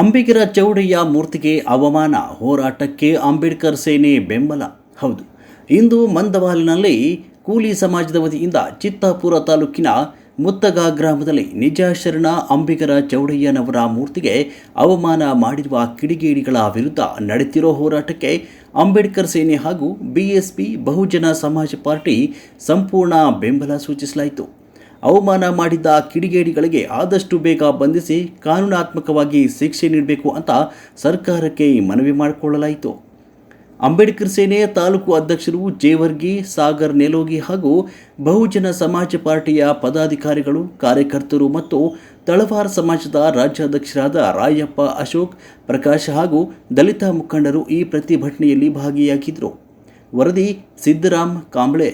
ಅಂಬಿಗರ ಚೌಡಯ್ಯ ಮೂರ್ತಿಗೆ ಅವಮಾನ, ಹೋರಾಟಕ್ಕೆ ಅಂಬೇಡ್ಕರ್ ಸೇನೆ ಬೆಂಬಲ. ಹೌದು, ಇಂದು ಮಂದವಾಲಿನಲ್ಲಿ ಕೂಲಿ ಸಮಾಜದ ವತಿಯಿಂದ ಚಿತ್ತಾಪುರ ತಾಲೂಕಿನ ಮುತ್ತಗ ಗ್ರಾಮದಲ್ಲಿ ನಿಜಾಶರಣ ಅಂಬಿಗರ ಚೌಡಯ್ಯನವರ ಮೂರ್ತಿಗೆ ಅವಮಾನ ಮಾಡಿರುವ ಕಿಡಿಗೇಡಿಗಳ ವಿರುದ್ಧ ನಡೆತಿರೋ ಹೋರಾಟಕ್ಕೆ ಅಂಬೇಡ್ಕರ್ ಸೇನೆ ಹಾಗೂ ಬಿಎಸ್ಪಿ, ಬಹುಜನ ಸಮಾಜ ಪಾರ್ಟಿ ಸಂಪೂರ್ಣ ಬೆಂಬಲ ಸೂಚಿಸಲಾಯಿತು. ಅವಮಾನ ಮಾಡಿದ್ದ ಕಿಡಿಗೇಡಿಗಳಿಗೆ ಆದಷ್ಟು ಬೇಗ ಬಂಧಿಸಿ ಕಾನೂನಾತ್ಮಕವಾಗಿ ಶಿಕ್ಷೆ ನೀಡಬೇಕು ಅಂತ ಸರ್ಕಾರಕ್ಕೆ ಮನವಿ ಮಾಡಿಕೊಳ್ಳಲಾಯಿತು. ಅಂಬೇಡ್ಕರ್ ಸೇನೆ ತಾಲೂಕು ಅಧ್ಯಕ್ಷರು ಜೇವರ್ಗಿ, ಸಾಗರ್ ನೆಲೋಗಿ ಹಾಗೂ ಬಹುಜನ ಸಮಾಜ ಪಾರ್ಟಿಯ ಪದಾಧಿಕಾರಿಗಳು, ಕಾರ್ಯಕರ್ತರು ಮತ್ತು ತಳವಾರ ಸಮಾಜದ ರಾಜ್ಯಾಧ್ಯಕ್ಷರಾದ ರಾಯಪ್ಪ ಅಶೋಕ್, ಪ್ರಕಾಶ್ ಹಾಗೂ ದಲಿತ ಮುಖಂಡರು ಈ ಪ್ರತಿಭಟನೆಯಲ್ಲಿ ಭಾಗಿಯಾಗಿದ್ದರು. ವರದಿ ಸಿದ್ದರಾಮ್ ಕಾಂಬ್ಳೆ.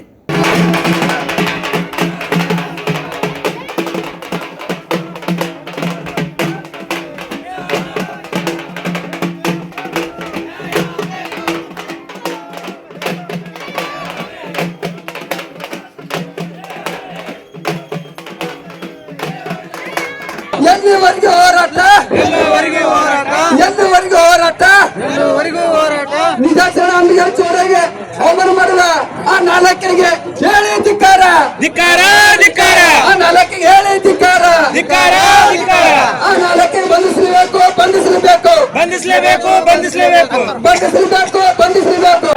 ಎಲ್ಲಿವರೆಗೆ ಹೋರಾಟ? ಎಲ್ಲವರೆಗೂ ಹೋರಾಟ? ಎಲ್ಲಿವರೆಗೂ ಹೋರಾಟ? ಎಲ್ಲವರೆಗೂ ಹೋರಾಟ? ನಿದರ್ಶನ ಅಂಬಿಗೆ ಚೋರಗೆ ಅವಮಾನ ಮಾಡಿದ ಆ ನಾಲ್ಕಿಗೆ ಹೇಳಿ ಧಿಕ್ಕಾರ. ಧಿಕ್ಕಾರ ಧಿಕ್ಕಾರ. ಆ ನಾಲ್ಕಿಗೆ ಹೇಳಿ ಧಿಕ್ಕಾರ. ಧಿಕ್ಕಾರ ಧಿಕ್ಕಾರ. ಆ ನಾಲ್ಕಿಗೆ ಬಂಧಿಸಲೇಬೇಕು ಬಂಧಿಸಲೇಬೇಕು. ಬಂಧಿಸಲೇಬೇಕು ಬಂಧಿಸಲೇಬೇಕು. ಬಂಧಿಸಲೇಬೇಕು ಬಂಧಿಸಲೇಬೇಕು.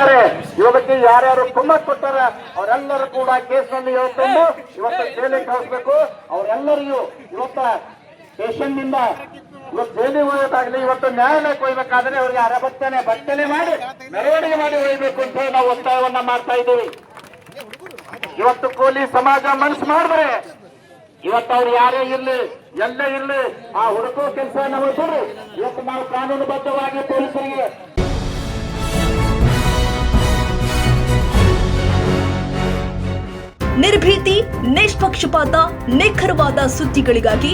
ಇವಕ್ಕೆ ಯಾರ್ಯಾರು ಕುಮ್ಮಕ್ ಕೊಟ್ಟಾರ ಅವರೆಲ್ಲರೂ ಕೂಡ ಕೇಸ್ನಲ್ಲಿ ಇವತ್ತು ಇವತ್ತು ಜೈಲಿಗೆ ಕಳಿಸ್ಬೇಕು. ಅವರೆಲ್ಲರಿಗೂ ಇವತ್ತ ಸ್ಟೇಷನ್ನಿಂದ ಇವತ್ತು ಜೈಲಿಗೆ ಹೋಗೋದಾಗ್ಲಿ, ಇವತ್ತು ನ್ಯಾಯಾಲಯಕ್ಕೆ ಹೋಗ್ಬೇಕಾದ್ರೆ ಅವರಿಗೆ ಅರಬತ್ತನೆ ಬಟ್ಟನೆ ಮಾಡಿ, ಮೆರವಣಿಗೆ ಮಾಡಿ ಹೋಗ್ಬೇಕು ಅಂತ ಹೇಳಿ ನಾವು ಒತ್ತಾಯವನ್ನ ಮಾಡ್ತಾ ಇದ್ದೀವಿ. ಇವತ್ತು ಕೂಲಿ ಸಮಾಜ ಮನಸ್ಸು ಮಾಡಿದ್ರೆ ಇವತ್ತು ಅವ್ರು ಯಾರೇ ಇರ್ಲಿ, ಎಲ್ಲೇ ಇರ್ಲಿ, ಆ ಹುಡುಕೋ ಕೆಲಸ ನಾವು ಕೊಡ್ರಿ ಇವತ್ತು ನಾವು ಕಾನೂನುಬದ್ಧವಾಗಿ ಪೊಲೀಸರಿಗೆ ನಿರ್ಭೀತಿ, ನಿಷ್ಪಕ್ಷಪಾತ, ನಿಖರವಾದ ಸುದ್ದಿಗಳಿಗಾಗಿ